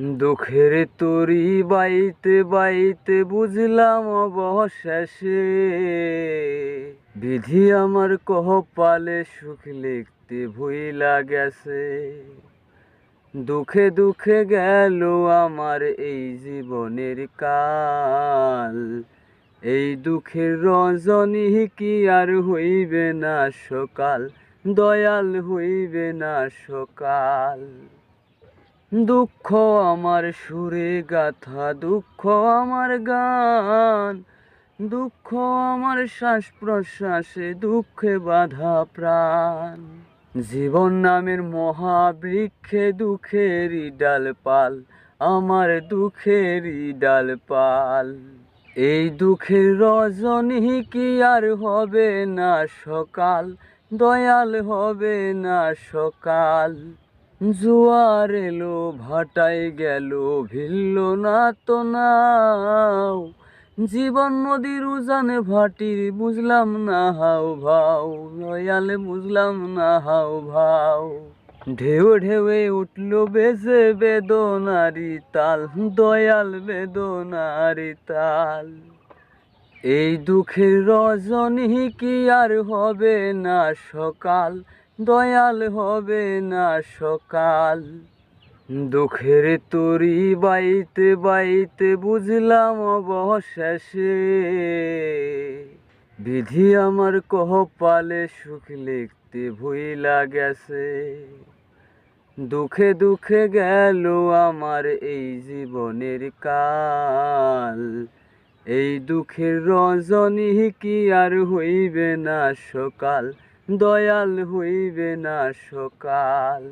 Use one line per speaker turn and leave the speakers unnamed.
দুঃখের তরি বাইতে বাইতে বুঝলাম অবশেষে। বিধি আমার কহপালে সুখ লিখতে ভুইলা গেছে। দুঃখে দুঃখে গেল আমার এই জীবনের কাল। এই দুঃখের রজনী কি আর হইবে না সকাল? দয়াল হইবে না সকাল? দুঃখ আমার সুরে গাথা, দুঃখ আমার গান। দুঃখ আমার শ্বাস প্রশ্বাসে দুঃখে বাধা প্রাণ। জীবন নামের মহাবৃক্ষে দুঃখেরই ডালপাল, আমার দুঃখেরই ডালপাল। এই দুঃখের রজনী কি আর হবে না সকাল? দয়াল হবে না সকাল। জোয়ার এলো ভাটায় গেল, ভিল্ল না তো নাও। জীবন নদীর উজানে ভাটির বুঝলাম না হাও ভাও দয়ালে বুঝলাম না হাও ভাও। ঢেউ ঢেউয়ে উঠল বেজে বেদনারি তাল, দয়াল বেদনারি তাল। এই দুঃখের রজনী কি আর হবে না সকাল? দয়াল হবে না সকাল। দুঃখের তরি বাইতে বাইতে বুঝলাম অবশেষে। বিধি আমার কহপালে সুখ লিখতে ভুইলা গেছে। দুঃখে দুঃখে গেল আমার এই জীবনের কাল। এই দুঃখের রজনী কি আর হইবে না সকাল? দয়াল হইবে না সকাল।